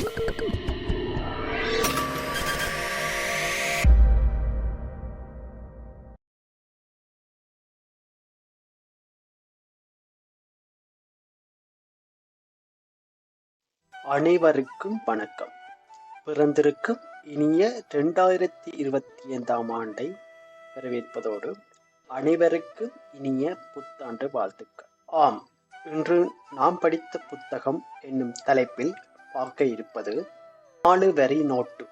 அனைவருக்கும் வணக்கம். பிறந்திருக்கும் இனிய ரெண்டாயிரத்தி இருபத்தி ஐந்தாம் ஆண்டை வரவேற்பதோடு அனைவருக்கும் இனிய புத்தாண்டு வாழ்த்துக்கள். ஆம் இன்று நாம் படித்த புத்தகம் என்னும் தலைப்பில் பார்க்க இருப்பது நாலு வரி நோட்டு.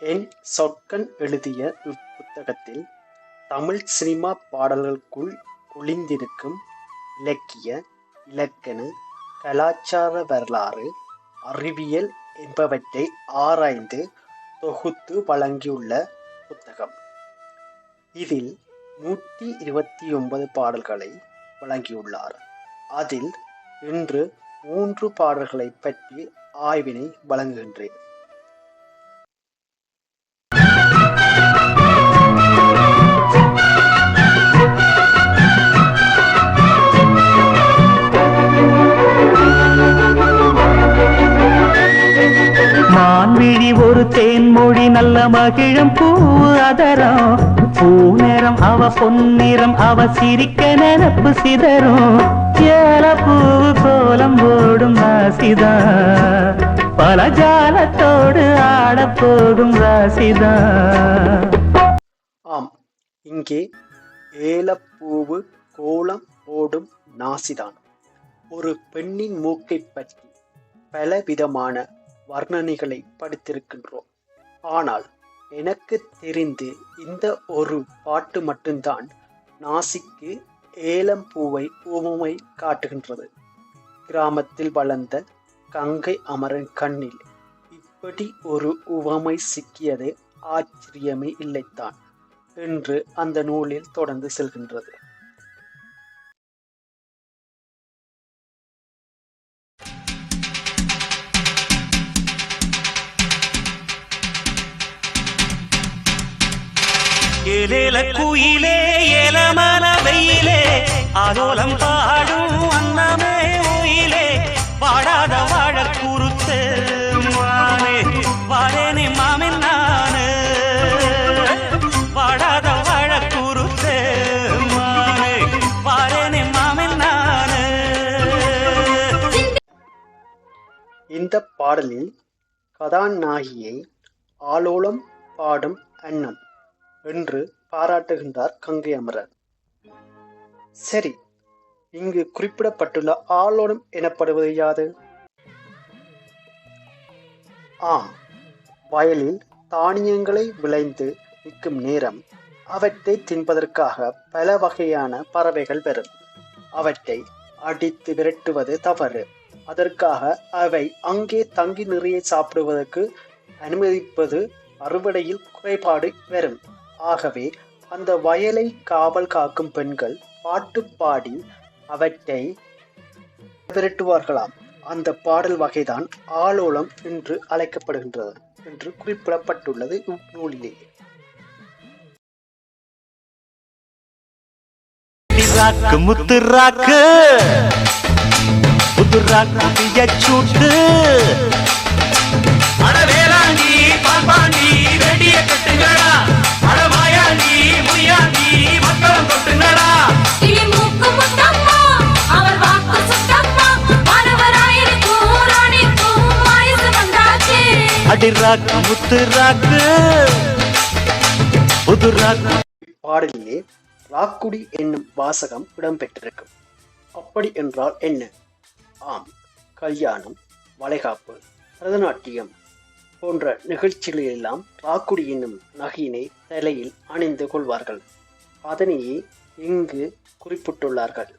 என் சொற்கன் எழுதிய இப்புத்தகத்தில் தமிழ் சினிமா பாடல்களுக்குள் ஒளிந்திருக்கும் இலக்கிய இலக்கண கலாச்சார வரலாறு அறிவியல் என்பவற்றை ஆராய்ந்து தொகுத்து வழங்கியுள்ள புத்தகம். இதில் நூற்றி இருபத்தி ஒன்பது பாடல்களை வழங்கியுள்ளார். அதில் இன்று மூன்று பாடல்களை பற்றி ஆய்வினை வழங்குகின்றேன். மான்விழி ஒரு தேன்மொழி நல்ல மகிழம் பூ அதரம். பூநேரம் அவ பொன்னிறம் அவ சிரிக்க நினப்பு சிதறும். ஏல பூ கோலம் ஓடும் ராசிதா. பல ஜாலத்தோடு ஆடப்போடும் ராசிதா. ஆம் இங்கே ஏலப்பூவு கோலம் ஓடும் நாசிதான். ஒரு பெண்ணின் மூக்கை பற்றி பலவிதமான வர்ணனைகளை படித்திருக்கின்றோம். ஆனால் எனக்கு தெரிந்து இந்த ஒரு பாட்டு மட்டும்தான் நாசிக்கு ஏலம் பூவை உவமை காட்டுகின்றது. கிராமத்தில் வளர்ந்த கங்கை அமரன் கண்ணில் இப்படி ஒரு உவமை சிக்கியது ஆச்சரியமே இல்லைத்தான் என்று அந்த நூலில் தொடர்ந்து செல்கின்றது. ஏலேல குயிலே ஏலமல வெயிலே ஆலோலம் பாடும் அன்னமே உயிலே பாடாத வாழ குறுத்து மானே வாழேனே மாமன் நானு. வாடாத வாழ குறுத்து மானே வாழேனே மாமன் நானு. இந்த பாடலில் கதாநாயகியை ஆலோலம் பாடும் அன்னம். என்று பாராட்டுகின்றார் கங்கை அமரர். சரி இங்கு குறிப்பிடப்பட்டுள்ள ஆலோலம் எனப்படுவது யாது? ஆம் வயலில் தானியங்களை விளைந்து நிற்கும் நேரம் அவற்றை தின்பதற்காக பல வகையான பறவைகள் வரும் அவற்றை அடித்து விரட்டுவது தவறு. அதற்காக அவை அங்கே தங்கி நிறைய சாப்பிடுவதற்கு அனுமதிப்பது அறுவடையில் குறைபாடு வரும் ஆகவே அந்த வயலை காவல் காக்கும் பெண்கள் பாட்டு பாடி அவற்றை விரட்டுவார்களாம் அந்த பாடல் வகைதான் ஆலோலம் என்று அழைக்கப்படுகின்றது என்று குறிப்பிடப்பட்டுள்ளது இந்நூலிலே ராக்கு முத்து ராக்கு புது ராக்கு பியச்சூட்டு அடவேலாண்டி பால்பாண்டி அடிராக்கு முத்து ராக்கு புது ராக்கு பாடலிலே ராக்குடி என்னும் வாசகம் இடம்பெற்றிருக்கும். அப்படி என்றால் என்ன? ஆம் கல்யாணம் வளைகாப்பு பரதநாட்டியம் போன்ற நிகழ்ச்சிகளிலெல்லாம் ராக்குடி என்னும் நகையினை தலையில் அணிந்து கொள்வார்கள். அதனையே இங்கு குறிப்பிட்டுள்ளார்கள்.